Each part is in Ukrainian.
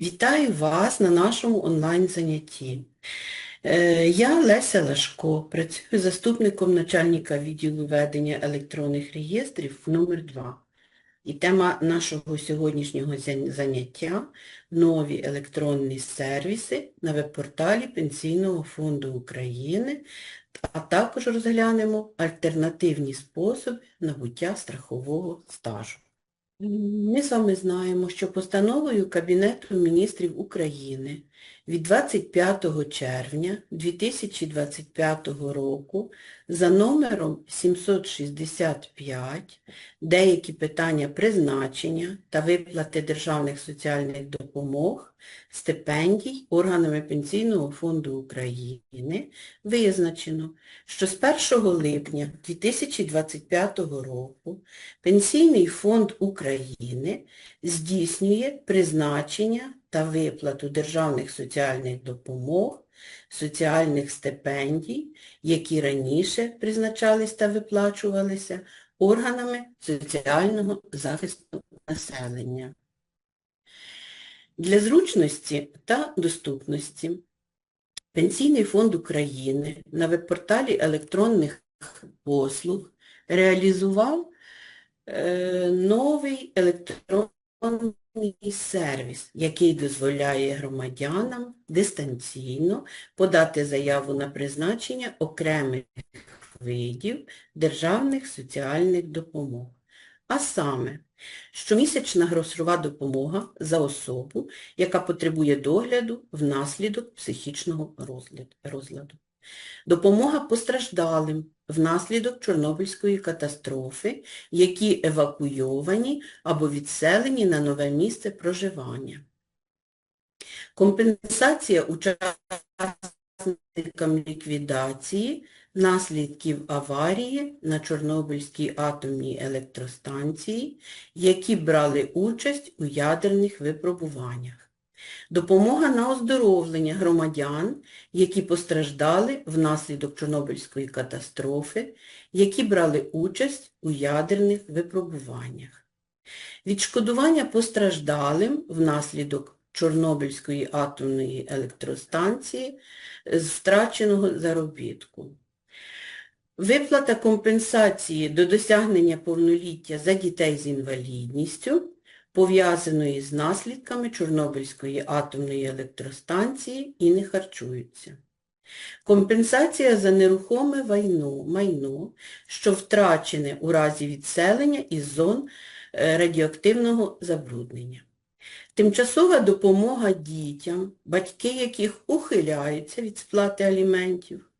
Вітаю вас на нашому онлайн-занятті. Е, Я Леся Лашко, працюю заступником начальника відділу ведення електронних реєстрів номер 2 І тема нашого сьогоднішнього заняття – нові електронні сервіси на веб-порталі Пенсійного фонду України, а також розглянемо альтернативні способи набуття страхового стажу. Ми з вами знаємо, що постановою Кабінету міністрів України від 25 червня 2025 року за номером 765 деякі питання призначення та виплати державних соціальних допомог, стипендій органами Пенсійного фонду України визначено, що з 1 липня 2025 року Пенсійний фонд України здійснює призначення та виплату державних соціальних допомог, соціальних стипендій, які раніше призначались та виплачувалися органами соціального захисту населення. Для зручності та доступності Пенсійний фонд України на веб-порталі електронних послуг реалізував е, новий електронний сервіс, який дозволяє громадянам дистанційно подати заяву на призначення окремих видів державних соціальних допомог. А саме, щомісячна грошова допомога за особу, яка потребує догляду внаслідок психічного розладу. Допомога постраждалим внаслідок Чорнобильської катастрофи, які евакуйовані або відселені на нове місце проживання. Компенсація учасникам ліквідації наслідків аварії на Чорнобильській атомній електростанції, які брали участь у ядерних випробуваннях. Допомога на оздоровлення громадян, які постраждали внаслідок Чорнобильської катастрофи, які брали участь у ядерних випробуваннях. Відшкодування постраждалим внаслідок Чорнобильської атомної електростанції з втраченого заробітку. Виплата компенсації до досягнення повноліття за дітей з інвалідністю, пов'язаної з наслідками Чорнобильської атомної електростанції і не харчуються. Компенсація за нерухоме майно, майно, що втрачене у разі відселення із зон е, радіоактивного забруднення. Тимчасова допомога дітям, батьки яких ухиляються від сплати аліментів.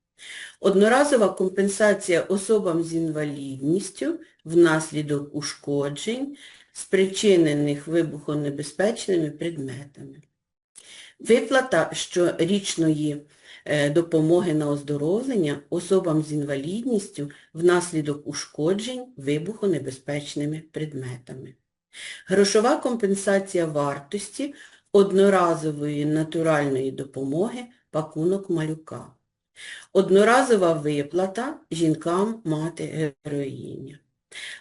Одноразова компенсація особам з інвалідністю внаслідок ушкоджень, спричинених вибухонебезпечними предметами. Виплата щорічної е, допомоги на оздоровлення особам з інвалідністю внаслідок ушкоджень вибухонебезпечними предметами. Грошова компенсація вартості одноразової натуральної допомоги пакунок малюка. Одноразова виплата жінкам мати героїня.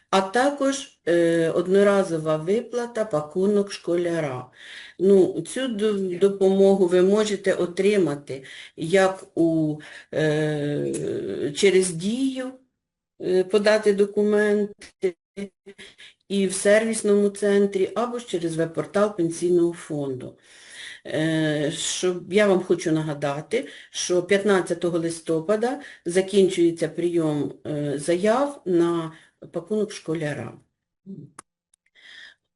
А також е, одноразова виплата пакунок школяра. Ну, цю допомогу ви можете отримати як у, е, через дію, е, подати документи і в сервісному центрі, або через веб-портал Пенсійного фонду. Е, Щоб я вам хочу нагадати, що 15 листопада закінчується прийом е, заяв на пакунок школяра.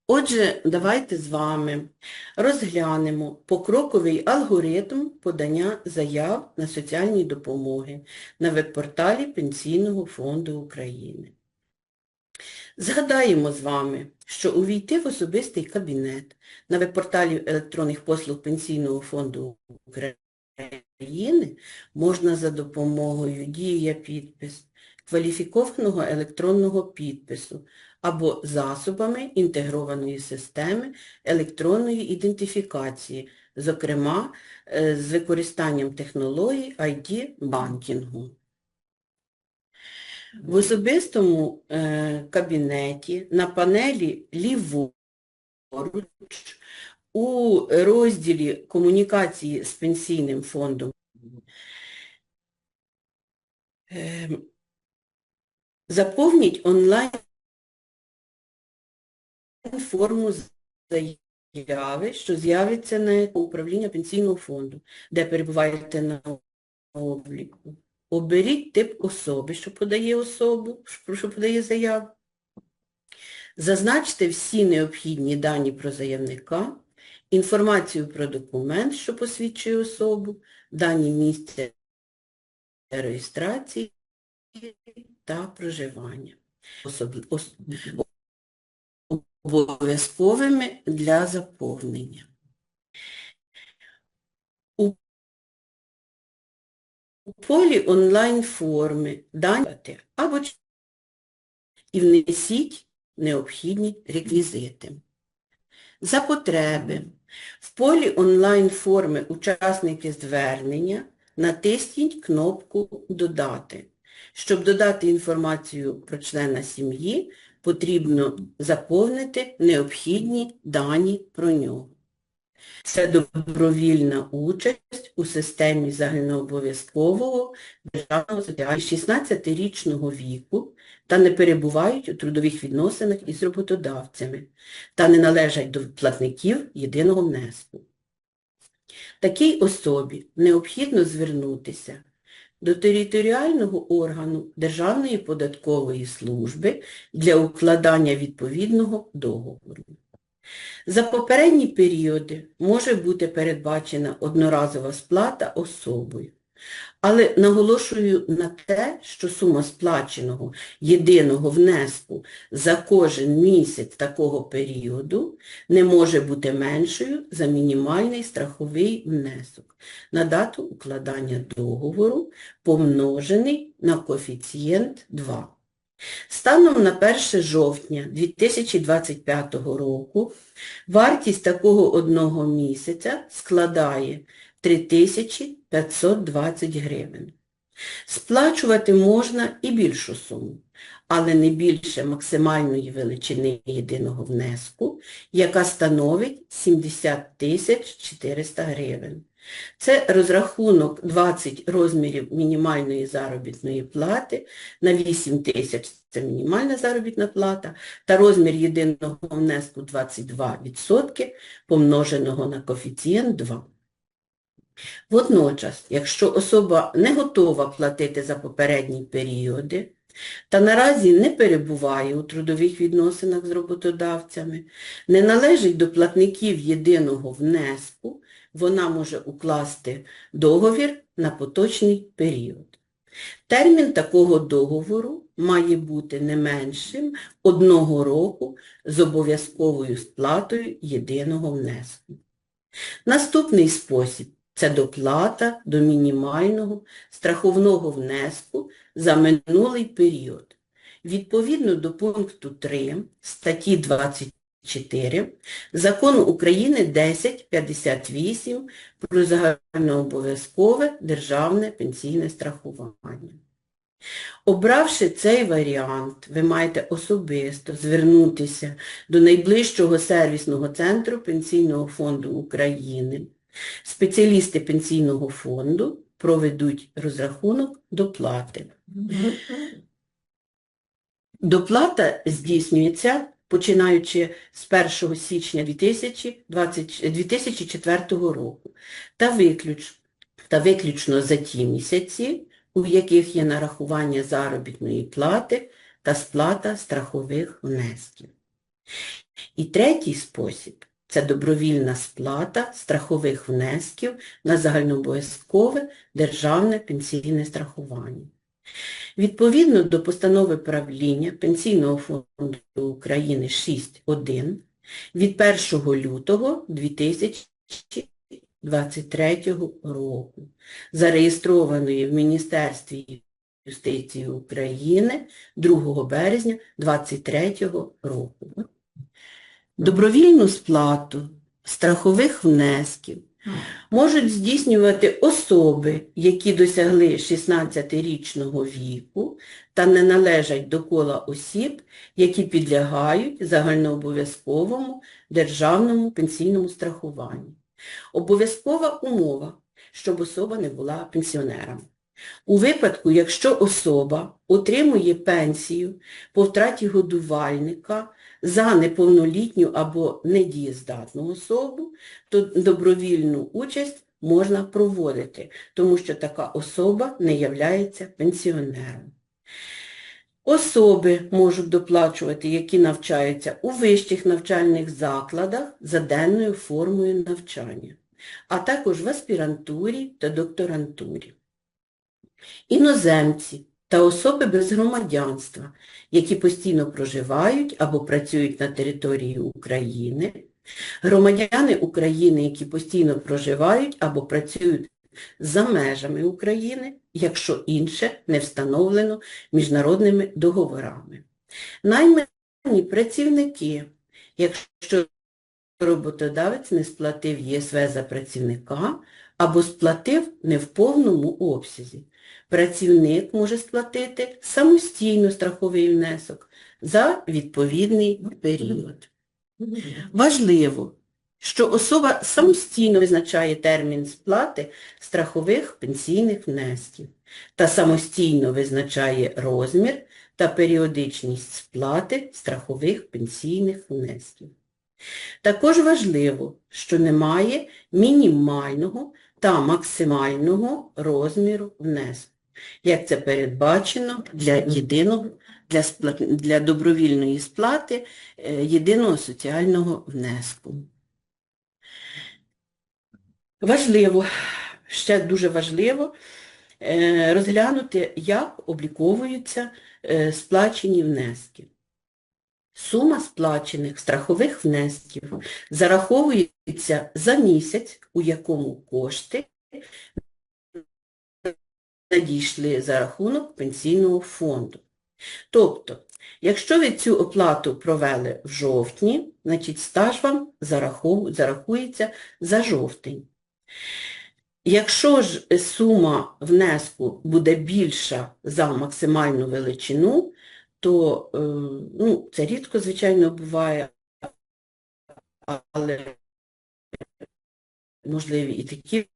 Отже, давайте з вами розглянемо покроковий алгоритм подання заяв на соціальні допомоги на веб-порталі Пенсійного фонду України. Згадаємо з вами, що увійти в особистий кабінет на веб-порталі електронних послуг Пенсійного фонду України можна за допомогою дія підпис, кваліфікованого електронного підпису або засобами інтегрованої системи електронної ідентифікації, зокрема е, з використанням технологій ID-банкінгу. В особистому е, кабінеті на панелі ліворуч у розділі комунікації з пенсійним фондом ем, заповніть онлайн форму заяви, що з'явиться на управління пенсійного фонду, де перебуваєте на обліку. Оберіть тип особи, що подає особу, що подає заяву. Зазначте всі необхідні дані про заявника, інформацію про документ, що посвідчує особу, дані місця реєстрації та проживання. Обов'язковими для заповнення. У полі онлайн-форми дані або і внесіть необхідні реквізити. За потреби в полі онлайн-форми учасники звернення натисніть кнопку «Додати». Щоб додати інформацію про члена сім'ї, потрібно заповнити необхідні дані про нього. Це добровільна участь у системі загальнообов'язкового державного соціального 16-річного віку та не перебувають у трудових відносинах із роботодавцями та не належать до платників єдиного внеску. Такій особі необхідно звернутися до територіального органу Державної податкової служби для укладання відповідного договору. За попередні періоди може бути передбачена одноразова сплата особою. Але наголошую на те, що сума сплаченого єдиного внеску за кожен місяць такого періоду не може бути меншою за мінімальний страховий внесок на дату укладання договору, помножений на коефіцієнт 2. Станом на 1 жовтня 2025 року вартість такого одного місяця складає 3520 гривень. Сплачувати можна і більшу суму, але не більше максимальної величини єдиного внеску, яка становить 70 400 гривень. Це розрахунок 20 розмірів мінімальної заробітної плати на 8 тисяч – це мінімальна заробітна плата, та розмір єдиного внеску 22% помноженого на коефіцієнт 2. Водночас, якщо особа не готова платити за попередні періоди та наразі не перебуває у трудових відносинах з роботодавцями, не належить до платників єдиного внеску, вона може укласти договір на поточний період. Термін такого договору має бути не меншим одного року з обов'язковою сплатою єдиного внеску. Наступний спосіб – це доплата до мінімального страховного внеску за минулий період. Відповідно до пункту 3 статті 24 Закону України 1058 про загальнообов'язкове державне пенсійне страхування. Обравши цей варіант, ви маєте особисто звернутися до найближчого сервісного центру Пенсійного фонду України. Спеціалісти Пенсійного фонду проведуть розрахунок доплати. Доплата здійснюється починаючи з 1 січня 2020, 2004 року та виключно, та виключно за ті місяці, у яких є нарахування заробітної плати та сплата страхових внесків. І третій спосіб – це добровільна сплата страхових внесків на загальнообов'язкове державне пенсійне страхування. Відповідно до постанови правління Пенсійного фонду України 6.1 від 1 лютого 2023 року, зареєстрованої в Міністерстві юстиції України 2 березня 2023 року. Добровільну сплату страхових внесків можуть здійснювати особи, які досягли 16-річного віку та не належать до кола осіб, які підлягають загальнообов'язковому державному пенсійному страхуванню. Обов'язкова умова, щоб особа не була пенсіонером. У випадку, якщо особа отримує пенсію по втраті годувальника за неповнолітню або недієздатну особу, то добровільну участь можна проводити, тому що така особа не являється пенсіонером. Особи можуть доплачувати, які навчаються у вищих навчальних закладах за денною формою навчання, а також в аспірантурі та докторантурі. Іноземці та особи без громадянства, які постійно проживають або працюють на території України, громадяни України, які постійно проживають або працюють за межами України, якщо інше не встановлено міжнародними договорами. Наймані працівники, якщо роботодавець не сплатив ЄСВ за працівника або сплатив не в повному обсязі. Працівник може сплатити самостійно страховий внесок за відповідний період. Важливо, що особа самостійно визначає термін сплати страхових пенсійних внесків та самостійно визначає розмір та періодичність сплати страхових пенсійних внесків. Також важливо, що немає мінімального та максимального розміру внеску, як це передбачено для єдиного для, спла- для добровільної сплати е, єдиного соціального внеску. Важливо, ще дуже важливо е, розглянути, як обліковуються е, сплачені внески. Сума сплачених страхових внесків зараховується за місяць, у якому кошти надійшли за рахунок пенсійного фонду. Тобто, якщо ви цю оплату провели в жовтні, значить стаж вам зарахується за жовтень. Якщо ж сума внеску буде більша за максимальну величину, то е, ну, це рідко, звичайно, буває, але можливі і такі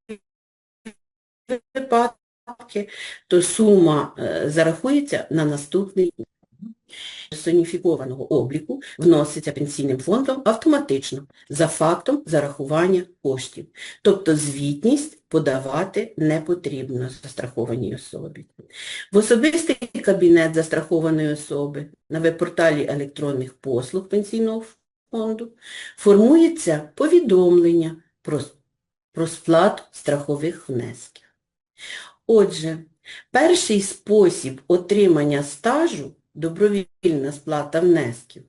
випадки, то сума е, зарахується на наступний персоніфікованого обліку вноситься пенсійним фондом автоматично за фактом зарахування коштів. Тобто звітність подавати не потрібно застрахованій особі. В особистий кабінет застрахованої особи на веб-порталі електронних послуг пенсійного фонду формується повідомлення про, про сплату страхових внесків. Отже, перший спосіб отримання стажу – добровільна сплата внесків.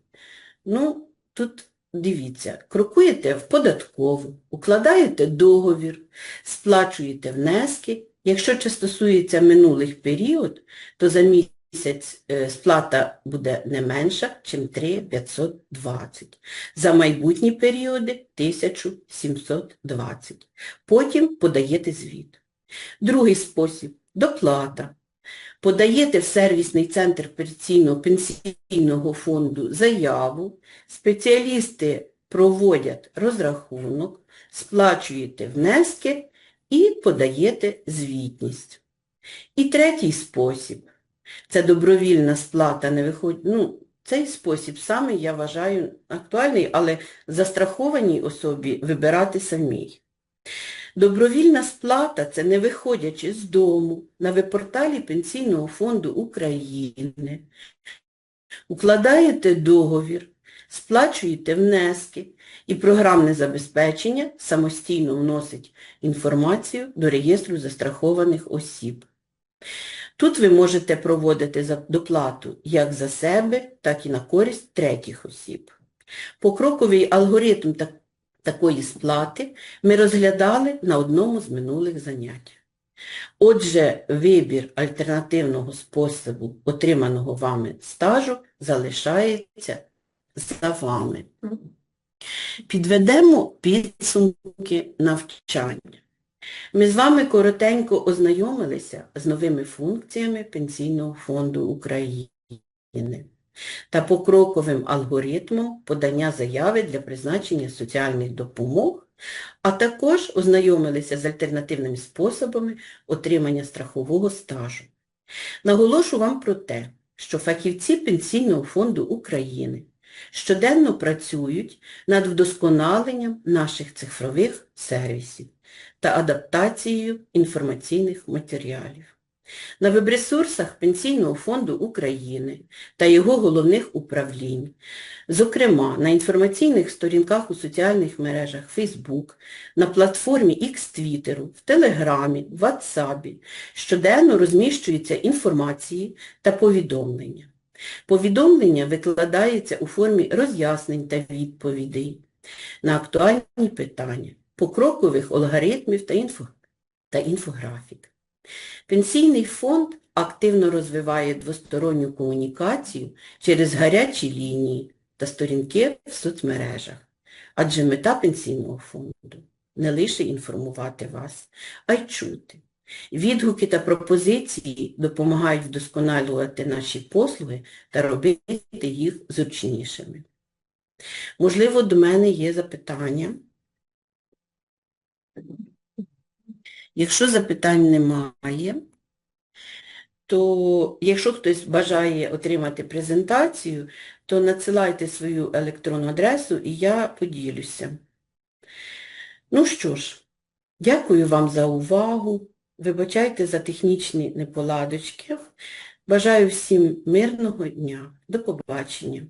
Ну, тут дивіться, крокуєте в податкову, укладаєте договір, сплачуєте внески. Якщо це стосується минулих період, то за місяць е, сплата буде не менша, ніж 3520. За майбутні періоди 1720. Потім подаєте звіт. Другий спосіб – доплата. Подаєте в сервісний центр пенсійного фонду заяву, спеціалісти проводять розрахунок, сплачуєте внески і подаєте звітність. І третій спосіб – це добровільна сплата не виходить. Ну, цей спосіб саме я вважаю актуальний, але застрахованій особі вибирати самій. Добровільна сплата – це не виходячи з дому на веб-порталі Пенсійного фонду України. Укладаєте договір, сплачуєте внески і програмне забезпечення самостійно вносить інформацію до реєстру застрахованих осіб. Тут ви можете проводити доплату як за себе, так і на користь третіх осіб. Покроковий алгоритм так- такої сплати ми розглядали на одному з минулих занять. Отже, вибір альтернативного способу отриманого вами стажу залишається за вами. Підведемо підсумки навчання. Ми з вами коротенько ознайомилися з новими функціями Пенсійного фонду України та покроковим алгоритмом подання заяви для призначення соціальних допомог, а також ознайомилися з альтернативними способами отримання страхового стажу. Наголошу вам про те, що фахівці Пенсійного фонду України щоденно працюють над вдосконаленням наших цифрових сервісів та адаптацією інформаційних матеріалів. На веб-ресурсах Пенсійного фонду України та його головних управлінь, зокрема на інформаційних сторінках у соціальних мережах Facebook, на платформі X Twitter, в Телеграмі, в WhatsApp щоденно розміщуються інформації та повідомлення. Повідомлення викладаються у формі роз'яснень та відповідей на актуальні питання, покрокових алгоритмів та, інфо... та інфографік. Пенсійний фонд активно розвиває двосторонню комунікацію через гарячі лінії та сторінки в соцмережах, адже мета Пенсійного фонду не лише інформувати вас, а й чути. Відгуки та пропозиції допомагають вдосконалювати наші послуги та робити їх зручнішими. Можливо, до мене є запитання. Якщо запитань немає, то якщо хтось бажає отримати презентацію, то надсилайте свою електронну адресу і я поділюся. Ну що ж, дякую вам за увагу. Вибачайте за технічні неполадочки. Бажаю всім мирного дня. До побачення.